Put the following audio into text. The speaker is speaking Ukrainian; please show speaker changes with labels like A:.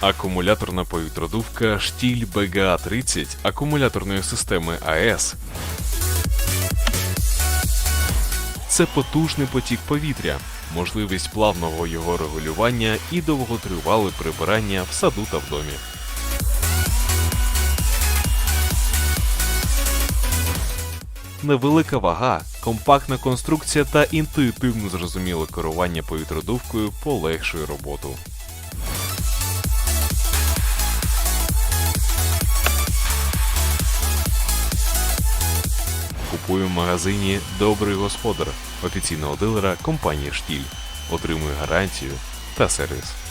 A: Акумуляторна повітродувка штіль BGA-30 акумуляторної системи АЕС. Це потужний потік повітря, можливість плавного його регулювання і довготривале прибирання в саду та в домі. Невелика вага, компактна конструкція та інтуїтивно зрозуміле керування повітродувкою полегшує роботу. Купує в магазині Добрий господар офіційного дилера компанії Штіль. Отримує гарантію та сервіс.